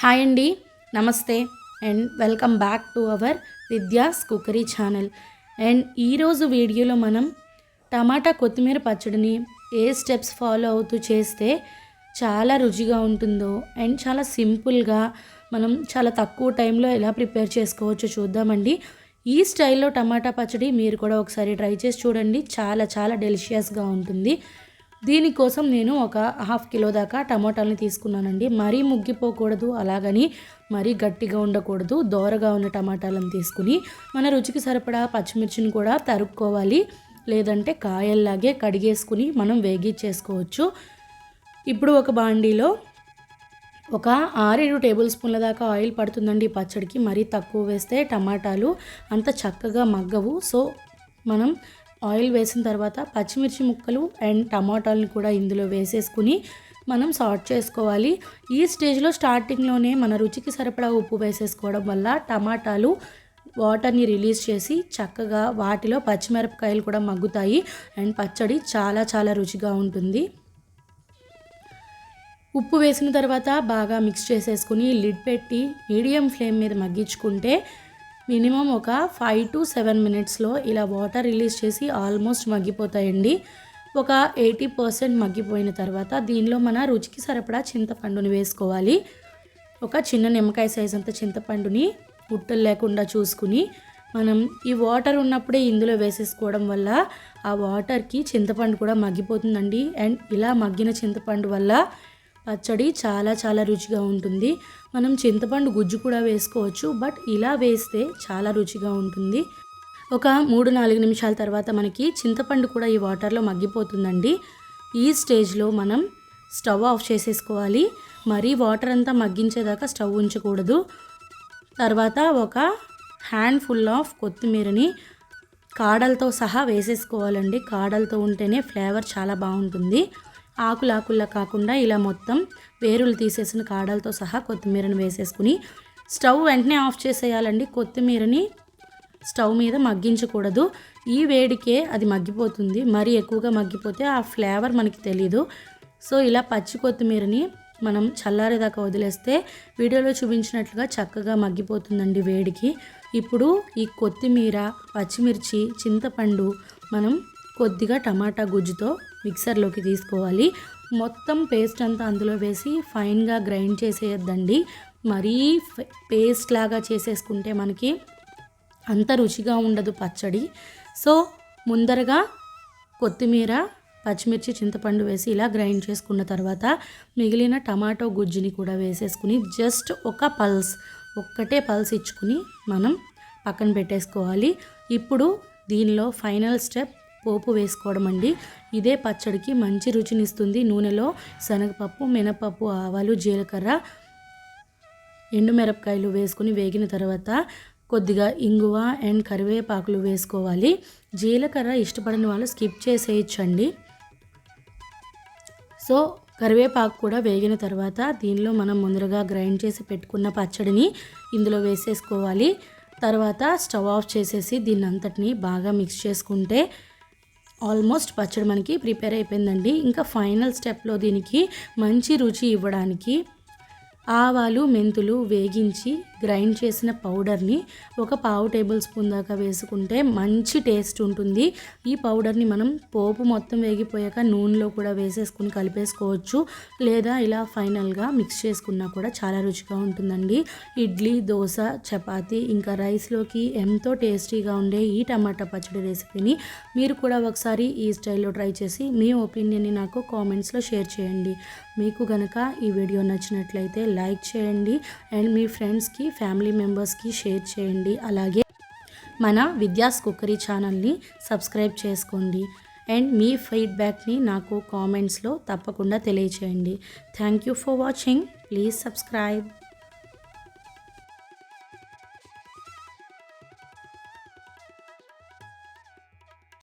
Hi అండి నమస్తే. And welcome back to our Vidya's cookery channel. And ఈరోజు వీడియోలో మనం టమాటా కొత్తిమీర పచ్చడిని ఏ స్టెప్స్ ఫాలో అవుతూ చేస్తే చాలా రుచిగా ఉంటుందో అండ్ చాలా సింపుల్గా మనం చాలా తక్కువ టైంలో ఎలా ప్రిపేర్ చేసుకోవచ్చో చూద్దామండి. ఈ స్టైల్లో టమాటా పచ్చడి మీరు కూడా ఒకసారి ట్రై చేసి చూడండి. చాలా చాలా డెలిషియస్గా ఉంటుంది. దీనికోసం నేను ఒక హాఫ్ కిలో దాకా టమాటాలని తీసుకున్నానండి. మరీ ముగ్గిపోకూడదు అలాగని మరీ గట్టిగా ఉండకూడదు దోరగా ఉన్న టమాటాలను తీసుకుని మన రుచికి సరిపడా పచ్చిమిర్చిని కూడా తరుక్కోవాలి. లేదంటే కాయల్లాగే కడిగేసుకుని మనం వేగించేసుకోవచ్చు ఇప్పుడు ఒక బాండీలో ఒక ఆరేడు టేబుల్ స్పూన్ల దాకా ఆయిల్ పడుతుందండి ఈ పచ్చడికి. మరీ తక్కువ వేస్తే టమాటాలు అంత చక్కగా మగ్గవు. సో మనం ఆయిల్ వేసిన తర్వాత పచ్చిమిర్చి ముక్కలు అండ్ టమాటాలను కూడా ఇందులో వేసేసుకుని మనం సార్ట్ చేసుకోవాలి. ఈ స్టేజ్లో స్టార్టింగ్లోనే మన రుచికి సరిపడా ఉప్పు వేసేసుకోవడం వల్ల టమాటాలు వాటర్ని రిలీజ్ చేసి చక్కగా వాటిలో పచ్చిమిరపకాయలు కూడా మగ్గుతాయి అండ్ పచ్చడి చాలా చాలా రుచిగా ఉంటుంది. ఉప్పు వేసిన తర్వాత బాగా మిక్స్ చేసేసుకుని లిడ్ పెట్టి మీడియం ఫ్లేమ్ మీద మగ్గించుకుంటే మినిమం ఒక ఫైవ్ టు సెవెన్ మినిట్స్లో ఇలా వాటర్ రిలీజ్ చేసి ఆల్మోస్ట్ మగ్గిపోతాయండి. ఒక ఎయిటీ పర్సెంట్ మగ్గిపోయిన తర్వాత దీనిలో మన రుచికి సరిపడా చింతపండుని వేసుకోవాలి. ఒక చిన్న నిమ్మకాయ సైజ్ అంత చింతపండుని ఉట్టలు లేకుండా చూసుకుని మనం ఈ వాటర్ ఉన్నప్పుడే ఇందులో వేసేసుకోవడం వల్ల ఆ వాటర్కి చింతపండు కూడా మగ్గిపోతుందండి. అండ్ ఇలా మగ్గిన చింతపండు వల్ల పచ్చడి చాలా చాలా రుచిగా ఉంటుంది. మనం చింతపండు గుజ్జు కూడా వేసుకోవచ్చు బట్ ఇలా వేస్తే చాలా రుచిగా ఉంటుంది. ఒక మూడు నాలుగు నిమిషాల తర్వాత మనకి చింతపండు కూడా ఈ వాటర్లో మగ్గిపోతుందండి. ఈ స్టేజ్లో మనం స్టవ్ ఆఫ్ చేసేసుకోవాలి. మరీ వాటర్ అంతా మగ్గించేదాకా స్టవ్ ఉంచకూడదు. తర్వాత ఒక హ్యాండ్ ఫుల్ ఆఫ్ కొత్తిమీరని కాడలతో సహా వేసేసుకోవాలండి. కాడలతో ఉంటేనే ఫ్లేవర్ చాలా బాగుంటుంది. ఆకులాకుల్లా కాకుండా ఇలా మొత్తం వేరులు తీసేసిన కాడలతో సహా కొత్తిమీరని వేసేసుకుని స్టవ్ వెంటనే ఆఫ్ చేసేయాలండి. కొత్తిమీరని స్టవ్ మీద మగ్గించకూడదు. ఈ వేడికే అది మగ్గిపోతుంది. మరి ఎక్కువగా మగ్గిపోతే ఆ ఫ్లేవర్ మనకి తెలీదు. సో ఇలా పచ్చి కొత్తిమీరని మనం చల్లారేదాకా వదిలేస్తే వీడియోలో చూపించినట్లుగా చక్కగా మగ్గిపోతుందండి వేడికి. ఇప్పుడు ఈ కొత్తిమీర పచ్చిమిర్చి చింతపండు మనం కొద్దిగా టమాటా గుజ్జుతో మిక్సర్లోకి తీసుకోవాలి. మొత్తం పేస్ట్ అంతా అందులో వేసి ఫైన్గా గ్రైండ్ చేసేయద్దండి. మరీ పేస్ట్ లాగా చేసేసుకుంటే మనకి అంత రుచిగా ఉండదు పచ్చడి. సో ముందరగా కొత్తిమీర పచ్చిమిర్చి చింతపండు వేసి ఇలా గ్రైండ్ చేసుకున్న తర్వాత మిగిలిన టమాటో గుజ్జుని కూడా వేసేసుకుని జస్ట్ ఒక పల్స్ ఒక్కటే పల్స్ ఇచ్చుకుని మనం పక్కన పెట్టేసుకోవాలి. ఇప్పుడు దీనిలో ఫైనల్ స్టెప్ పోపు వేసుకోవడం అండి. ఇదే పచ్చడికి మంచి రుచినిస్తుంది నూనెలో శనగపప్పు మినపప్పు ఆవాలు జీలకర్ర ఎండుమిరపకాయలు వేసుకుని వేగిన తర్వాత కొద్దిగా ఇంగువ అండ్ కరివేపాకులు వేసుకోవాలి. జీలకర్ర ఇష్టపడని వాళ్ళు స్కిప్ చేసేయచ్చండి. సో కరివేపాకు కూడా వేగిన తర్వాత దీనిలో మనం ముందరగా గ్రైండ్ చేసి పెట్టుకున్న పచ్చడిని ఇందులో వేసేసుకోవాలి. తర్వాత స్టవ్ ఆఫ్ చేసేసి దీన్ని అంతటిని బాగా మిక్స్ చేసుకుంటే ఆల్మోస్ట్ పచ్చడి మనకి ప్రిపేర్ అయిపోయిందండి. ఇంకా ఫైనల్ స్టెప్లో దీనికి మంచి రుచి ఇవ్వడానికి ఆవాలు మెంతులు వేగించి గ్రైండ్ చేసిన పౌడర్ని ఒక పావు టేబుల్ స్పూన్ దాకా వేసుకుంటే మంచి టేస్ట్ ఉంటుంది. ఈ పౌడర్ని మనం పోపు మొత్తం వేగిపోయాక నూనెలో కూడా వేసేసుకుని కలిపేసుకోవచ్చు. లేదా ఇలా ఫైనల్గా మిక్స్ చేసుకున్నా కూడా చాలా రుచిగా ఉంటుందండి. ఇడ్లీ దోశ చపాతీ ఇంకా రైస్లోకి ఎంతో టేస్టీగా ఉండే ఈ టమాటా పచ్చడి రెసిపీని మీరు కూడా ఒకసారి ఈ స్టైల్లో ట్రై చేసి మీ ఒపీనియన్ని నాకు కామెంట్స్లో షేర్ చేయండి. మీకు గనక ఈ వీడియో నచ్చినట్లయితే లైక్ చేయండి. అండ్ మీ ఫ్రెండ్స్కి ఫ్యామిలీ మెంబర్స్కి షేర్ చేయండి. అలాగే మన విద్యాస్ కుక్కరీ ఛానల్ని సబ్స్క్రైబ్ చేసుకోండి. అండ్ మీ ఫీడ్బ్యాక్ని నాకు కామెంట్స్లో తప్పకుండా తెలియచేయండి. Thank you for watching. Please subscribe.